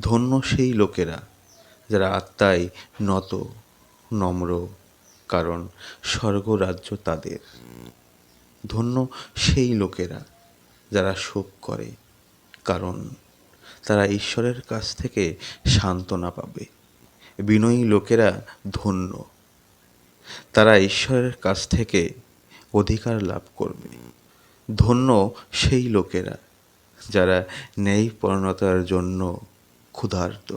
ধন্য সেই লোকেরা যারা আত্মায় নত, নম্র, কারণ স্বর্গরাজ্য তাদের। ধন্য সেই লোকেরা যারা শোক করে, কারণ তারা ঈশ্বরের কাছ থেকে সান্ত্বনা পাবে। বিনয়ী লোকেরা ধন্য, তারা ঈশ্বরের কাছ থেকে অধিকার লাভ করবে। ধন্য সেই লোকেরা যারা ন্যায়পরণতার জন্য ক্ষুধার্ত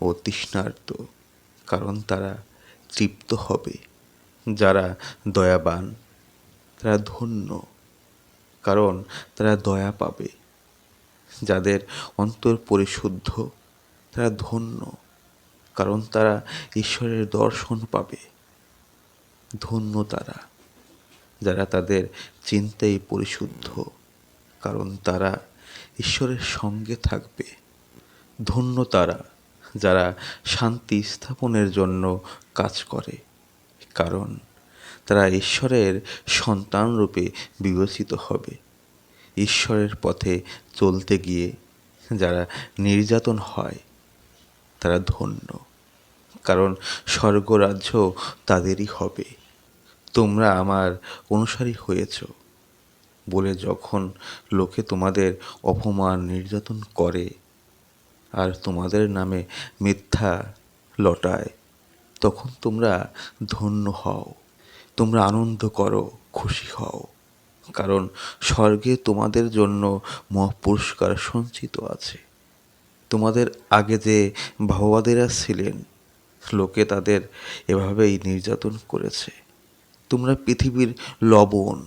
ও তৃষ্ণার্ত, কারণ তারা তৃপ্ত হবে। যারা দয়াবান, তারা ধন্য, কারণ তারা দয়া পাবে। যাদের অন্তর পরিশুদ্ধ, তারা ধন্য, কারণ তারা ঈশ্বরের দর্শন পাবে। ধন্য তারা, যারা তাদের চিন্তায় পরিশুদ্ধ, কারণ তারা ঈশ্বরের সঙ্গে থাকবে। ধন্য তারা, যারা শান্তি স্থাপনের জন্য কাজ করে। কারণ তারা ঈশ্বরের সন্তানরূপে বিবেচিত হবে। ঈশ্বরের পথে চলতে গিয়ে যারা নির্যাতন হয়, তারা ধন্য। কারণ স্বর্গরাজ্য তাদেরই হবে। তোমরা আমার অনুসারী হয়েছ বলে যখন লোকে তোমাদের অপমান, নির্যাতন করে আর তোমাদের নামে মিথ্যা লটায়, তখন তোমরা ধন্য হও। তোমরা আনন্দ করো, খুশি হও। কারণ স্বর্গে তোমাদের জন্য মহাপুরস্কার সঞ্চিত আছে। তোমাদের আগে যে ভাওবাদীরা ছিলেন, লোকে তাদের এভাবেই নির্যাতন করেছে। তোমরা পৃথিবীর লবণ,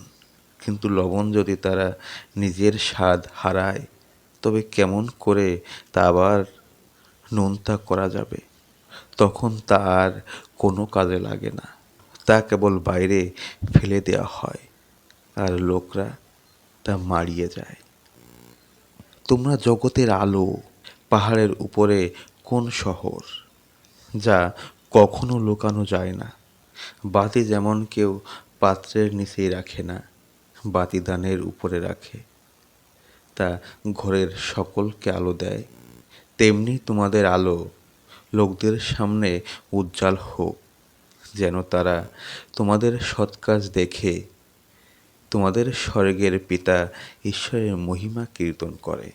কিন্তু লবণ যদি তারা নিজের স্বাদ হারায় তবে কেমন করে তা আবার নোনতা করা যাবে? তখন তা আর কোনো কাজে লাগে না। তা কেবল বাইরে ফেলে দেওয়া হয় আর লোকরা তা মারিয়ে যায়। তোমরা জগতের আলো পাহাড়ের উপরে কোন শহর যা কখনো লুকানো যায় না? বাতি যেমন কেউ পাত্রের নিচেই রাখে না, বাতি দানের উপরে রাখে। তা ঘরের সকলকে আলো দেয়। তেমনি তোমাদের আলো লোকদের সামনে উজ্জ্বল হোক, যেন তারা তোমাদের সৎ কাজ দেখে, তোমাদের স্বর্গের পিতা ঈশ্বরের মহিমা কীর্তন করে।